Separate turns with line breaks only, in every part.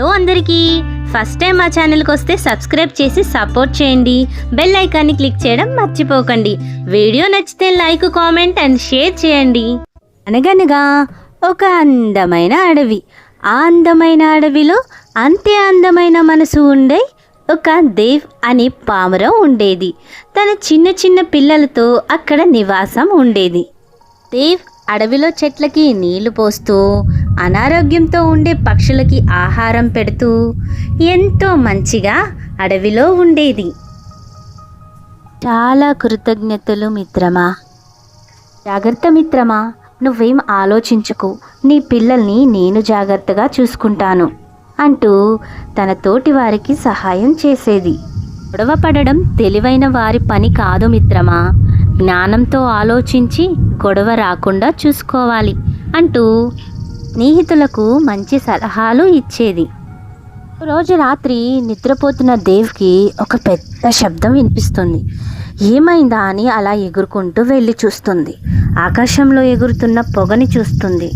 Hello అందరికీ. First time మా ఛానల్కి వస్తే సబ్స్క్రైబ్ చేసి సపోర్ట్ చేయండి. బెల్ ఐకాన్ని క్లిక్ చేయడం మర్చిపోకండి. వీడియో నచ్చితే లైక్ కామెంట్ అండ్ షేర్ చేయండి. అనగనగా ఒక అందమైన అడవి. ఆ అందమైన అడవిలో అంతే అందమైన మనసు ఉండే ఒక దేవ్ అనే పామురం ఉండేది. తన చిన్న చిన్న పిల్లలతో అక్కడ నివాసం ఉండేది. దేవ్ అడవిలో చెట్లకి నీళ్ళు పోస్తూ అనారోగ్యంతో ఉండే పక్షులకి ఆహారం పెడుతూ ఎంతో మంచిగా అడవిలో ఉండేది. చాలా కృతజ్ఞతలు మిత్రమా. జాగ్రత్త మిత్రమా నువ్వేం ఆలోచించకు. నీ పిల్లల్ని నేను జాగ్రత్తగా చూసుకుంటాను అంటూ తన తోటి వారికి సహాయం చేసేది. గొడవ పడడం తెలివైన వారి పని కాదు మిత్రమా. జ్ఞానంతో ఆలోచించి గొడవ రాకుండా చూసుకోవాలి అంటూ స్నేహితులకు మంచి సలహాలు ఇచ్చేది. రోజు రాత్రి నిద్రపోతున్న దేవ్కి ఒక పెద్ద శబ్దం వినిపిస్తుంది. ఏమైందా అని అలా ఎగురుకుంటూ వెళ్ళి చూస్తుంది. ఆకాశంలో ఎగురుతున్న పొగని చూస్తుంది.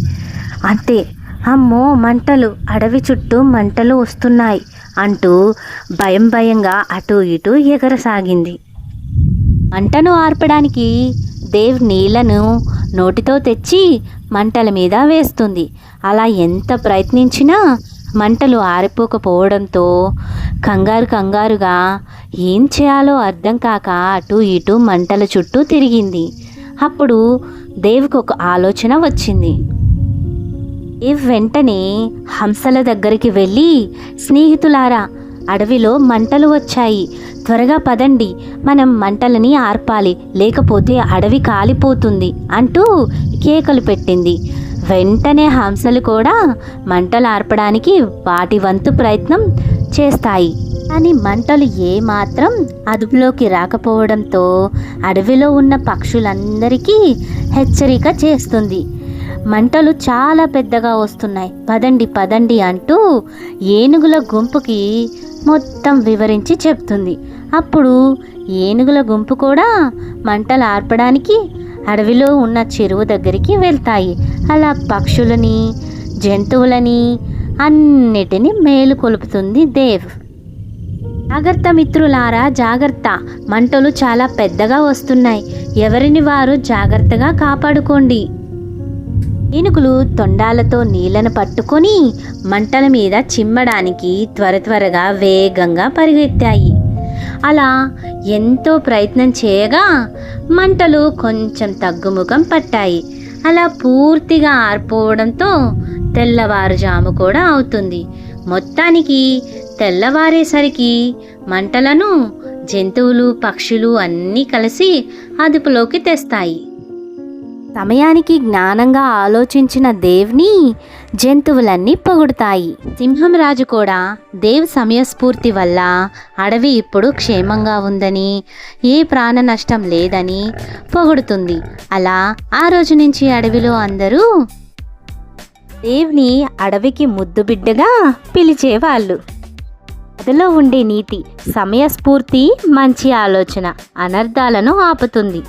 అంతే అమ్మో మంటలు అడవి చుట్టూ మంటలు వస్తున్నాయి అంటూ భయం భయంగా అటు ఇటు ఎగరసాగింది. మంటను ఆర్పడానికి దేవ్ నీళ్ళను నోటితో తెచ్చి మంటల మీద వేస్తుంది. అలా ఎంత ప్రయత్నించినా మంటలు ఆరిపోకపోవడంతో కంగారు కంగారుగా ఏం చేయాలో అర్థం కాక అటు ఇటు మంటల చుట్టూ తిరిగింది. అప్పుడు దేవ్కి ఒక ఆలోచన వచ్చింది. దేవ్ వెంటనే హంసల దగ్గరికి వెళ్ళి స్నేహితులారా అడవిలో మంటలు వచ్చాయి. త్వరగా పదండి. మనం మంటలని ఆర్పాలి. లేకపోతే అడవి కాలిపోతుంది అంటూ కేకలు పెట్టింది. వెంటనే హంసలు కూడా మంటలు ఆర్పడానికి వాటి వంతు ప్రయత్నం చేస్తాయి. కానీ మంటలు ఏమాత్రం అదుపులోకి రాకపోవడంతో అడవిలో ఉన్న పక్షులందరికీ హెచ్చరిక చేస్తుంది. మంటలు చాలా పెద్దగా వస్తున్నాయి. పదండి పదండి అంటూ ఏనుగుల గుంపుకి మొత్తం వివరించి చెప్తుంది. అప్పుడు ఏనుగుల గుంపు కూడా మంటలు ఆర్పడానికి అడవిలో ఉన్న చెరువు దగ్గరికి వెళ్తాయి. అలా పక్షులని జంతువులని అన్నిటినీ మేలు కొలుపుతుంది దేవ్. జాగ్రత్త మిత్రులారా జాగ్రత్త. మంటలు చాలా పెద్దగా వస్తున్నాయి. ఎవరిని వారు జాగ్రత్తగా కాపాడుకోండి. ఏనుగులు తొండాలతో నీళ్ళను పట్టుకొని మంటల మీద చిమ్మడానికి త్వర త్వరగా వేగంగా పరిగెత్తాయి. అలా ఎంతో ప్రయత్నం చేయగా మంటలు కొంచెం తగ్గుముఖం పట్టాయి. అలా పూర్తిగా ఆరిపోవడంతో తెల్లవారుజాము కూడా అవుతుంది. మొత్తానికి తెల్లవారేసరికి మంటలను జంతువులు పక్షులు అన్నీ కలిసి అదుపులోకి తెస్తాయి. సమయానికి జ్ఞానంగా ఆలోచించిన దేవ్ని జంతువులన్నీ పొగుడుతాయి. సింహం రాజు కూడా దేవ్ సమయస్ఫూర్తి వల్ల అడవి ఇప్పుడు క్షేమంగా ఉందని ఏ ప్రాణ నష్టం లేదని పొగుడుతుంది. అలా ఆ రోజు నుంచి అడవిలో అందరూ దేవ్ని అడవికి ముద్దు బిడ్డగా పిలిచేవాళ్ళు. అదిలో ఉండే నీతి సమయస్ఫూర్తి మంచి ఆలోచన అనర్థాలను ఆపుతుంది.